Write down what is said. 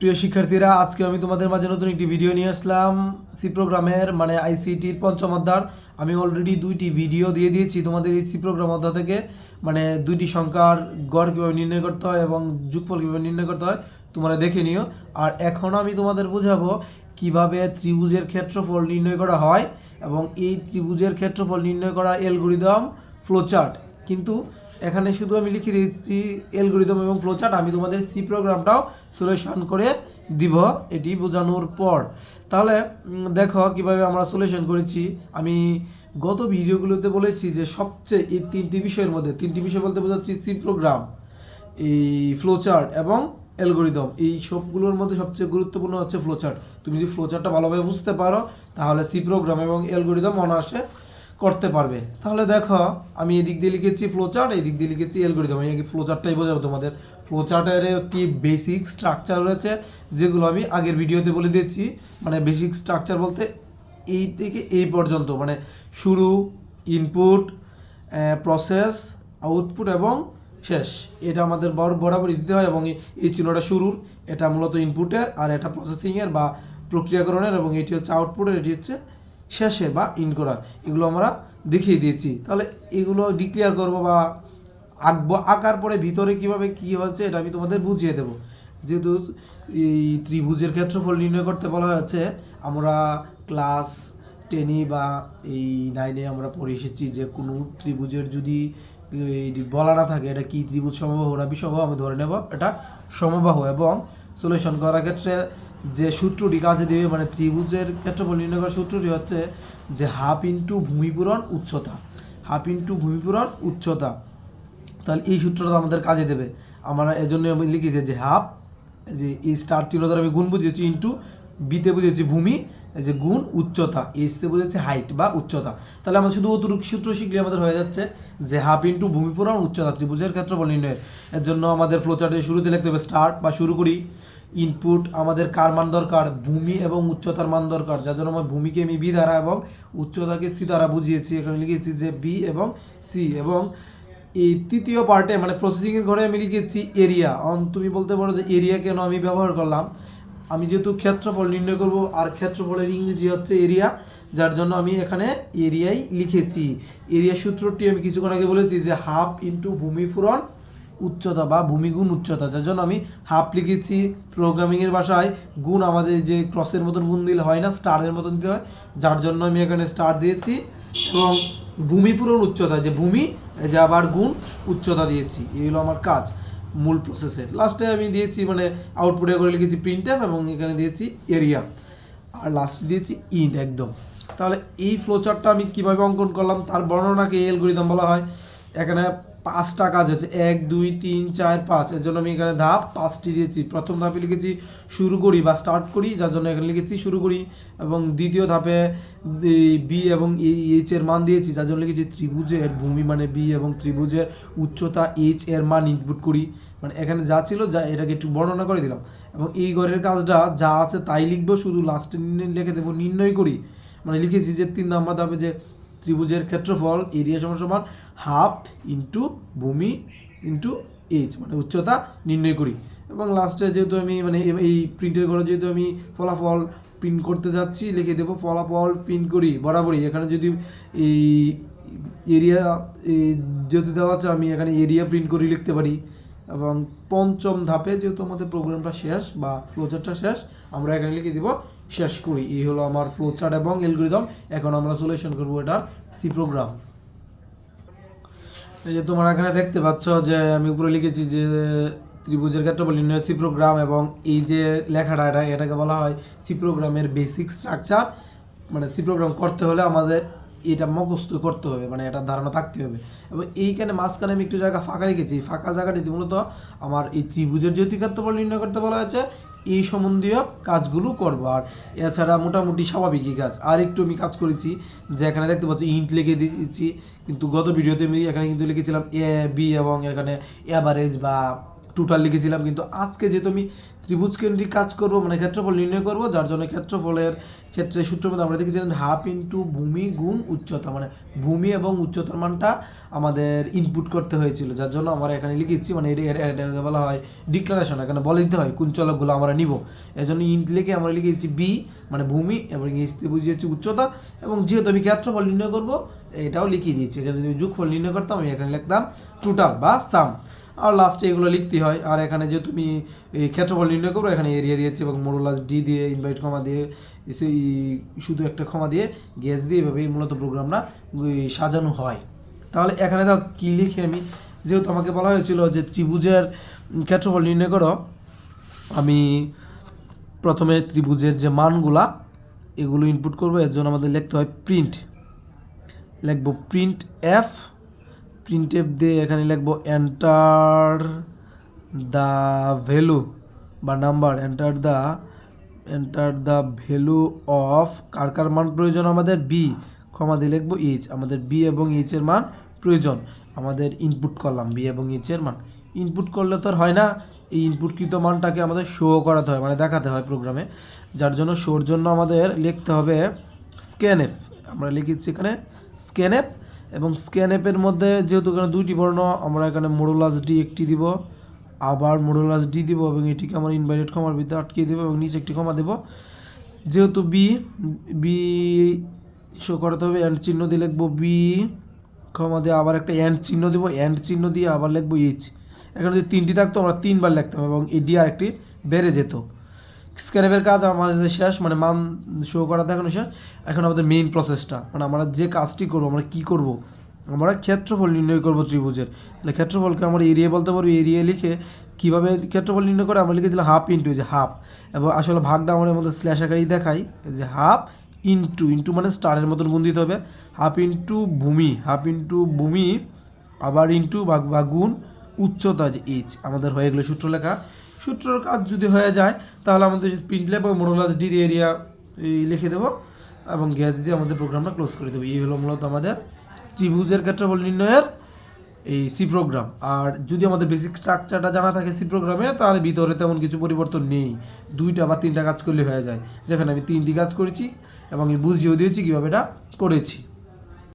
প্রিয় শিক্ষার্থীরা, আজকে আমি তোমাদের মাঝে নতুন একটি ভিডিও নিয়ে আসলাম। সি প্রোগ্রামের মানে আইসিটির পঞ্চম অধ্যায়। আমি অলরেডি দুইটি ভিডিও দিয়ে দিয়েছি। তোমাদের এই সি প্রোগ্রাম অধ্যায় থেকে মানে দুইটি সংখ্যার গড় কীভাবে নির্ণয় করতে হয় এবং যুগফল কীভাবে নির্ণয় করতে হয়, তোমরা দেখে নিও। আর এখন আমি তোমাদের বোঝাবো কীভাবে ত্রিভুজের ক্ষেত্রফল নির্ণয় করা হয় এবং এই ত্রিভুজের ক্ষেত্রফল নির্ণয় করার অ্যালগোরিদম ফ্লোচার্ট কিন্তু এখানে শুধু আমি লিখে দিচ্ছি অ্যালগোরিদম এবং ফ্লোচার্ট আমি তোমাদের সি প্রোগ্রামটাও সলিউশন করে দিব, এটি বোঝানোর পর। তাহলে দেখো কীভাবে আমরা সলিউশন করেছি। আমি গত ভিডিওগুলোতে বলেছি যে সবচেয়ে এই তিনটি বিষয়ের মধ্যে, তিনটি বিষয় বলতে বোঝাচ্ছি সি প্রোগ্রাম এই ফ্লোচার্ট এবং অ্যালগোরিদম এই সবগুলোর মধ্যে সবচেয়ে গুরুত্বপূর্ণ হচ্ছে ফ্লোচার্ট তুমি যদি ফ্লোচার্টটা ভালোভাবে বুঝতে পারো, তাহলে সি প্রোগ্রাম এবং অ্যালগোরিদম অনায়াসে করতে পারবে। তাহলে দেখো, আমি এদিক দিয়ে লিখেছি ফ্লোচার্ট এই দিক দিয়ে লিখেছি অ্যালগোরিদম আমি ফ্লোচার্টটাই বোঝাবো তোমাদের। ফ্লোচার্টের একটি বেসিক স্ট্রাকচার রয়েছে, যেগুলো আমি আগের ভিডিওতে বলে দিয়েছি। মানে বেসিক স্ট্রাকচার বলতে এই থেকে এই পর্যন্ত মানে শুরু ইনপুট প্রসেস আউটপুট এবং শেষ। এটা আমাদের বর, বরাবরই দিতে হয় এবং এই চিহ্নটা শুরুর, এটা মূলত ইনপুটের আর এটা প্রসেসিংয়ের বা প্রক্রিয়াকরণের এবং এটি হচ্ছে আউটপুটের এটি হচ্ছে শেষের বা ইন করার, এগুলো আমরা দেখিয়ে দিয়েছি। তাহলে এগুলো ডিক্লেয়ার করব বা আঁকবো, আঁকার পরে ভিতরে কীভাবে কি হচ্ছে এটা আমি তোমাদের বুঝিয়ে দেবো। যেহেতু এই ত্রিভুজের ক্ষেত্রফল নির্ণয় করতে বলা হয়েছে, আমরা ক্লাস টেনে বা এই নাইনে আমরা পড়ে এসেছি যে কোনো ত্রিভুজের যদি বলা না থাকে এটা কি ত্রিভুজ সমবাহু না বিষমবাহু আমি ধরে নেব এটা সমবাহ এবং সলিউশন করার ক্ষেত্রে যে সূত্রটি কাজে দেবে মানে ত্রিভুজের ক্ষেত্রফল নির্ণয় করার সূত্রটি হচ্ছে যে হাফ ইন্টু ভূমিপূরণ উচ্চতা, হাফ ইন্টু ভূমিপূরণ উচ্চতা। তাহলে এই সূত্রটা আমাদের কাজে দেবে। আমরা এজন্য আমি লিখেছি যে হাফ, যে এই স্টার চিহ্ন দ্বারা আমি গুণ বুঝিয়েছি ইন্টু বিতে বুঝিয়েছি ভূমি যে গুণ উচ্চতা এসতে বুঝেছে হাইট বা উচ্চতা। তাহলে আমরা শুধু অতটুকু সূত্র শিখলে আমাদের হয়ে যাচ্ছে যে হাফ ইন্টু ভূমিপূরণ উচ্চতা, ত্রিভুজের ক্ষেত্রফল নির্ণয়ের। এর জন্য আমাদের ফ্লোচার্টের শুরুতে লিখতে হবে স্টার্ট বা শুরু করি। ইনপুট আমাদের কার মান দরকার? ভূমি এবং উচ্চতার মান দরকার। যার জন্য আমার ভূমিকে আমি বি দ্বারা এবং উচ্চতাকে সি দ্বারা বুঝিয়েছি। এখানে লিখেছি যে বি এবং সি এবং এই তৃতীয় পার্টে মানে প্রসেসিংয়ের ঘরে আমি লিখেছি এরিয়া অন, তুমি বলতে পারো যে এরিয়া কেন আমি ব্যবহার করলাম? আমি যেহেতু ক্ষেত্রফল নির্ণয় করব আর ক্ষেত্রফলের ইংরেজি হচ্ছে এরিয়া যার জন্য আমি এখানে এরিয়াই লিখেছি। এরিয়া সূত্রটি আমি কিছুক্ষণ আগে বলেছি যে হাফ ইন্টু ভূমি উচ্চতা বা ভূমিগুণ উচ্চতা, যার জন্য আমি হাফ লিখেছি প্রোগ্রামিংয়ের ভাষায়। গুণ আমাদের যে ক্রসের মতন গুণ দিলে হয় না স্টারের মতন দিতে হয়, যার জন্য আমি এখানে স্টার দিয়েছি এবং ভূমি পূরণ উচ্চতা, যে ভূমি যে আবার গুণ উচ্চতা দিয়েছি, এই হলো আমার কাজ, মূল প্রসেসের লাস্টে আমি দিয়েছি মানে আউটপুটে করে লিখেছি প্রিন্ট এবং এখানে দিয়েছি এরিয়া আর লাস্টে দিয়েছি ইন একদম। তাহলে এই ফ্লোচারটা আমি কীভাবে অঙ্কন করলাম, তার বর্ণনাকে এলগোরিদম বলা হয়। এখানে পাঁচটা কাজ আছে। এক, দুই, তিন, চার, পাঁচ। এর জন্য আমি এখানে ধাপ পাঁচটি দিয়েছি। প্রথম ধাপে লিখেছি, শুরু করি বা স্টার্ট করি। যার জন্য এখানে লিখেছি, শুরু করি। এবং দ্বিতীয় ধাপে বি এবং এই এইচ এর মান দিয়েছি। যার জন্য লিখেছি, ত্রিভুজের ভূমি মানে বি এবং ত্রিভুজের উচ্চতা এইচ এর মান ইনপুট করি। মানে এখানে যা ছিল, যা এটাকে একটু বর্ণনা করে দিলাম। এবং এই ঘরের কাজটা যা আছে তাই লিখব, শুধু লাস্টে লিখে দেবো, নির্ণয় করি। মানে লিখেছি যে তিন নাম্বার ধাপে যে ত্রিভুজের ক্ষেত্রফল এরিয়া সমান সমান হাফ ইন্টু ভূমি ইন্টু এইচ মানে উচ্চতা নির্ণয় করি। এবং লাস্টে যেহেতু আমি মানে এই প্রিন্টের ঘরে যেহেতু আমি ফলাফল প্রিন্ট করতে যাচ্ছি, লিখে দেবো ফলাফল প্রিন্ট করি, বরাবরই। এখানে যদি এই এরিয়া যেহেতু দেওয়া আছে, আমি এখানে এরিয়া প্রিন্ট করি লিখতে পারি। এবং পঞ্চম ধাপে যেহেতু আমাদের প্রোগ্রামটা শেষ বা ফ্লোচার্টটা শেষ, আমরা এখানে লিখে দিব শেষ করি। এই হলো আমার ফ্লোচার্ট এবং অ্যালগোরিদম এখন আমরা সলিউশন করব এটার সি প্রোগ্রাম এই যে তোমরা এখানে দেখতে পাচ্ছ যে আমি উপরে লিখেছি যে ত্রিভুজের ক্ষেত্রফল নির্ণয় সি প্রোগ্রাম এবং এই যে লেখাটা, এটা, এটাকে বলা হয় সি প্রোগ্রামের বেসিক স্ট্রাকচার মানে সি প্রোগ্রাম করতে হলে আমাদের এটা মুখস্থ করতে হবে মানে এটা ধারণা থাকতে হবে। এবং এইখানে মাঝখানে আমি একটু জায়গা ফাঁকা রেখেছি ফাঁকা জায়গাটিতে মূলত আমার এই ত্রিভুজের জ্যোতি ক্ষেত্রফল নির্ণয় করতে বলা হয়েছে, এই সম্বন্ধীয় কাজগুলো করব। আর এছাড়া মোটামুটি স্বাভাবিকই কাজ। আর একটু আমি কাজ করেছি যে এখানে দেখতে পাচ্ছি ইন্ট লিখে দিয়েছি, কিন্তু গত ভিডিওতে আমি এখানে কিন্তু লিখেছিলাম এ, বি এবং এখানে অ্যাভারেজ বা টোটাল লিখেছিলাম, কিন্তু আজকে যেহেতু আমি ত্রিভুজ কেন্দ্রিক কাজ করব মানে ক্ষেত্রফল নির্ণয় করব, যার জন্য ক্ষেত্রফলের ক্ষেত্রে সূত্রের মধ্যে আমরা দেখেছিলাম হাফ ইন্টু ভূমি গুণ উচ্চতা মানে ভূমি এবং উচ্চতার মানটা আমাদের ইনপুট করতে হয়েছিল, যার জন্য আমরা এখানে লিখেছি মানে এটা বলা হয় ডিক্লারেশন এখানে বলে দিতে হয় কোন চলকগুলো আমরা নিব। এজন্য ইন্ট লিখে আমরা লিখেছি বি মানে ভূমি এবং ইংরেজিতে বুঝিয়েছি উচ্চতা, এবং যেহেতু আমি ক্ষেত্রফল নির্ণয় করব, এটাও লিখিয়ে দিয়েছি, এখানে যদি যোগফল নির্ণয় করতাম, আমি এখানে লিখতাম টোটাল বা সাম আর লাস্টে এগুলো লিখতে হয়। আর এখানে যে তুমি এই ক্ষেত্রফল নির্ণয় করো, এখানে এরিয়া দিয়েছি এবং মোডুলাস ডি দিয়ে ইনভাইট ক্ষমা দিয়ে, সেই শুধু একটা ক্ষমা দিয়ে গ্যাস দিয়ে এভাবেই মূলত প্রোগ্রামটা সাজানো হয়। তাহলে এখানে দাও কী লিখে আমি? যেহেতু আমাকে বলা হয়েছিল যে ত্রিভুজের ক্ষেত্রফল নির্ণয় করো, আমি প্রথমে ত্রিভুজের যে মানগুলা, এগুলো ইনপুট করব, এর জন্য আমাদের লিখতে হয় প্রিন্ট লিখব প্রিন্ট এফ প্রিন্ট এফ দিয়ে এখানে লিখব এন্টার দ্য ভ্যালু বা number enter the enter the value of কার কার মান প্রয়োজন? আমাদের বি ক্ষমা দিয়ে লিখব এইচ আমাদের বি এবং এইচ এর মান প্রয়োজন। আমাদের ইনপুট করলাম বি এবং এইচ এর মান। ইনপুট করলে তো হয় না, এই ইনপুটকৃত মানটাকে আমাদের শো করাতে হয় মানে দেখাতে হয় প্রোগ্রামে যার জন্য শোর জন্য আমাদের লিখতে হবে স্ক্যানএফ আমরা লিখেছি এখানে স্ক্যানএফ এবং স্ক্যান অ্যাপের মধ্যে যেহেতু এখানে দুইটি বর্ণ, আমরা এখানে মোডোলাস ডি একটি দিব, আবার মোডোলাস ডি দিব এবং এটিকে আমরা ইনভাইটেড ক্ষমার ভিতরে আটকিয়ে দেবো এবং নিচে একটি ক্ষমা দেবো। যেহেতু বি বি শো করাতে হবে অ্যান্ড চিহ্ন দিয়ে লিখব বি ক্ষমা দিয়ে আবার একটা অ্যান্ড চিহ্ন দেবো অ্যান্ড চিহ্ন দিয়ে আবার লিখব এইচ এখানে যদি তিনটি থাকতো, আমরা তিনবার লিখতাম এবং এডি আর একটি বেড়ে যেত। স্ক্যানেপের কাজ আমাদের শেষ মানে মান শো করাতে এখনও শেষ। এখন আমাদের মেইন প্রসেসটা মানে আমরা যে কাজটি করব, আমরা কি করব? আমরা ক্ষেত্রফল নির্ণয় করব ত্রিভুজের। তাহলে ক্ষেত্রফলকে আমরা এরিয়া বলতে পারব, এরিয়া লিখে কীভাবে ক্ষেত্রফল নির্ণয় করে, আমরা লিখেছিলাম হাফ ইন্টু যে হাফ এবং আসলে ভাগটা আমাদের মধ্যে স্ল্যাশ আকারেই দেখাই যে হাফ ইন্টু ইন্টু মানে স্টারের মতন গুণ দিতে হবে। হাফ ইন্টু ভূমি হাফ ইন্টু ভূমি, আবার ইন্টু বা গুণ উচ্চতা যে এইচ আমাদের হয়ে গেলো সূত্র লেখা। সূত্রর কাজ যদি হয়ে যায়, তাহলে আমাদের print lab modulus D area লিখে দেবো এবং গ্যাস দিয়ে আমাদের প্রোগ্রামটা ক্লোজ করে দেবো। এই হলো মূলত আমাদের ত্রিভুজের ক্ষেত্রফল নির্ণয়ের এই সি প্রোগ্রাম আর যদি আমাদের বেসিক স্ট্রাকচারটা জানা থাকে সি প্রোগ্রামে তাহলে ভিতরে তেমন কিছু পরিবর্তন নেই। দুইটা বা তিনটা কাজ করলে হয়ে যায়। যেখানে আমি তিনটি কাজ করেছি এবং বুঝিয়েও দিয়েছি, কীভাবে এটা করেছি।